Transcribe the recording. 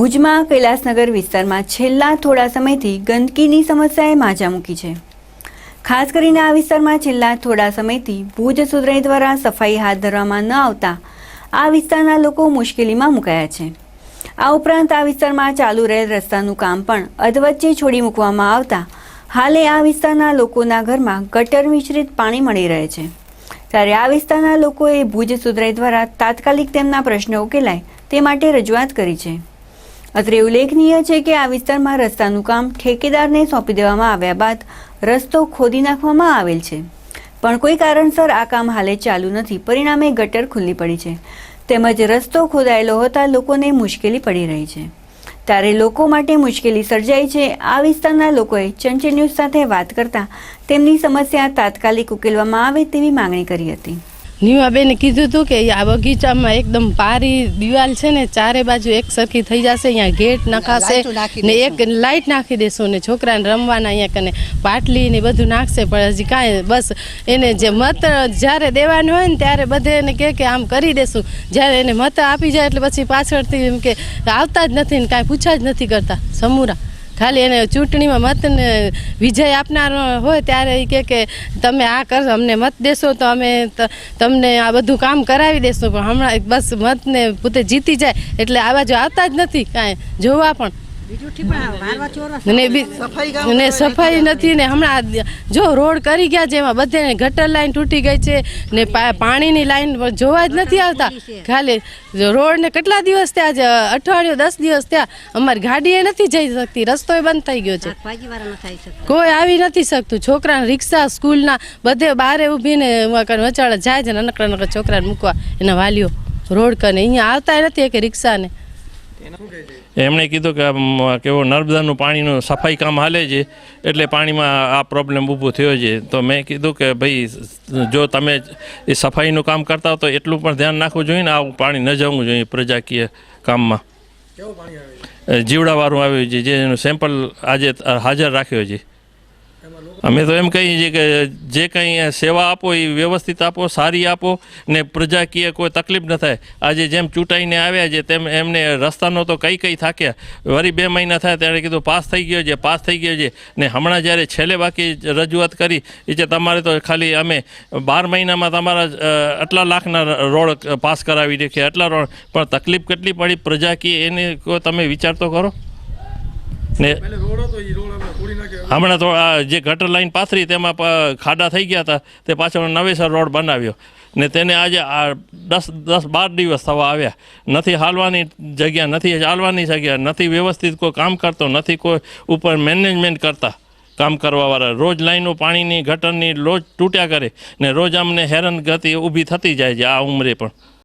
ભુજમાં કૈલાસનગર વિસ્તારમાં છેલ્લા થોડા સમયથી ગંદકીની સમસ્યાએ માજા મૂકી છે. ખાસ કરીને આ વિસ્તારમાં છેલ્લા થોડા સમયથી ભુજ સુધરાઈ દ્વારા સફાઈ હાથ ધરવામાં ન આવતા આ વિસ્તારના લોકો મુશ્કેલીમાં મુકાયા છે. આ ઉપરાંત આ વિસ્તારમાં ચાલુ રહેલ રસ્તાનું કામ પણ અધવચ્ચે છોડી મૂકવામાં આવતા હાલે આ વિસ્તારના લોકોના ઘરમાં ગટર મિશ્રિત પાણી મળી રહે છે. ત્યારે આ વિસ્તારના લોકોએ ભુજ સુધરાઈ દ્વારા તાત્કાલિક તેમના પ્રશ્નો ઉકેલાય તે માટે રજૂઆત કરી છે. અત્રે ઉલ્લેખનીય છે કે આ વિસ્તારમાં રસ્તાનું કામ ઠેકેદારને સોંપી દેવામાં આવ્યા બાદ રસ્તો ખોદી નાખવામાં આવેલ છે. પણ કોઈ કારણસર આ કામ હાલે ચાલુ નથી. પરિણામે ગટર ખુલ્લી પડી છે. તેમજ રસ્તો ખોદાયેલો હોતા લોકોને મુશ્કેલી પડી રહી છે. ત્યારે લોકો માટે મુશ્કેલી સર્જાઈ છે. આ વિસ્તારના લોકોએ ચંચલ ન્યૂઝ સાથે વાત કરતા તેમની સમસ્યા તાત્કાલિક ઉકેલવામાં આવે તેવી માંગણી કરી હતી. નીમાબેને કીધું હતું કે આ બગીચામાં એકદમ પારી દિવાલ છે ને ચારે બાજુ એક સરખી થઈ જશે. અહીંયા ગેટ નખાશે ને એક લાઈટ નાખી દેશું ને છોકરાને રમવાના અહીંયા કને પાટલી ને બધું નાખશે. પણ હજી કાંઈ બસ એને જે મત જ્યારે દેવાનું હોય ને ત્યારે બધે એને કહે કે આમ કરી દેશું. જ્યારે એને મત આપી જાય એટલે પછી પાછળથી એમ કે આવતા જ નથી ને કાંઈ પૂછા જ નથી કરતા. સમૂરા. ખાલી એને ચૂંટણીમાં મતને વિજય આપનાર હોય ત્યારે એ કહે કે, તમે આ કરશો અમને મત દેશો તો અમે તમને આ બધું કામ કરાવી દેશું. પણ હમણાં બસ મતને પોતે જીતી જાય, એટલે આવા જો આવતા જ નથી કાંઈ, જોવા પણ. ને સફાઈ નથી. ને હમણાં જો રોડ કરી ગયા છે એમાં બધે ગટર લાઈન તૂટી ગઈ છે ને પાણીની લાઈન જોવા જ નથી આવતા. ખાલી રોડને કેટલા દિવસ થયા છે? અઠવાડિયું દસ દિવસ થયા. અમારી ગાડીએ નથી જઈ શકતી. રસ્તો બંધ થઈ ગયો છે. કોઈ આવી નથી શકતું. છોકરાને રિક્ષા સ્કૂલના બધે બારે ઊભીને વચાળે જાય છે નાનકડા નાનકડા છોકરાને મૂકવા. એના વાલીઓ રોડ કરીને અહીંયા આવતા નથી કે રિક્ષાને. એમણે કીધું કે કેવો નર્મદાનું પાણીનું સફાઈ કામ હાલે છે એટલે પાણીમાં આ પ્રોબ્લેમ ઊભો થયો છે. તો મેં કીધું કે ભાઈ જો તમે એ સફાઈનું કામ કરતા હો તો એટલું પણ ધ્યાન રાખવું જોઈએ ને આવું પાણી ન જવું જોઈએ પ્રજાકીય કામમાં. જીવડાવાળું આવ્યું છે જેનું સેમ્પલ આજે હાજર રાખ્યો છે. અમે તો એમ કહીએ છીએ કે જે કંઈ સેવા આપો, એ વ્યવસ્થિત આપો, સારી આપો ને પ્રજાકીય કોઈ તકલીફ ન થાય. આજે જેમ ચૂંટાઈને આવ્યા છે, તેમ એમને રસ્તાનો તો કઈ કઈ થાક્યા. વળી બે મહિના થાય, ત્યારે કીધું પાસ થઈ ગયો છે, પાસ થઈ ગયો છે. ને હમણાં જ્યારે છેલ્લે બાકી રજૂઆત કરી, એ છે તમારે તો ખાલી અમે બાર મહિનામાં તમારા આટલા લાખના રોડ પાસ કરાવી દે આટલા રોડ. પણ તકલીફ કેટલી પડી? પ્રજાકીય એને તમે વિચાર તો કરો ને હમણાં તો આ જે ગટર લાઈન પાથરી તેમાં ખાડા થઈ ગયા હતા તે પાછળ નવેસર રોડ બનાવ્યો. ને તેને આજે આ દસ દસ બાર દિવસ થવા આવ્યા. નથી હાલવાની જગ્યા નથી ચાલવાની જગ્યા નથી વ્યવસ્થિત કોઈ કામ કરતો નથી કોઈ ઉપર મેનેજમેન્ટ કરતા. કામ કરવાવાળા રોજ લાઈનો પાણીની ગટરની રોજ તૂટ્યા કરે ને રોજ અમને હેરાન ગતિ ઊભી થતી જાય છે આ ઉંમરે પણ.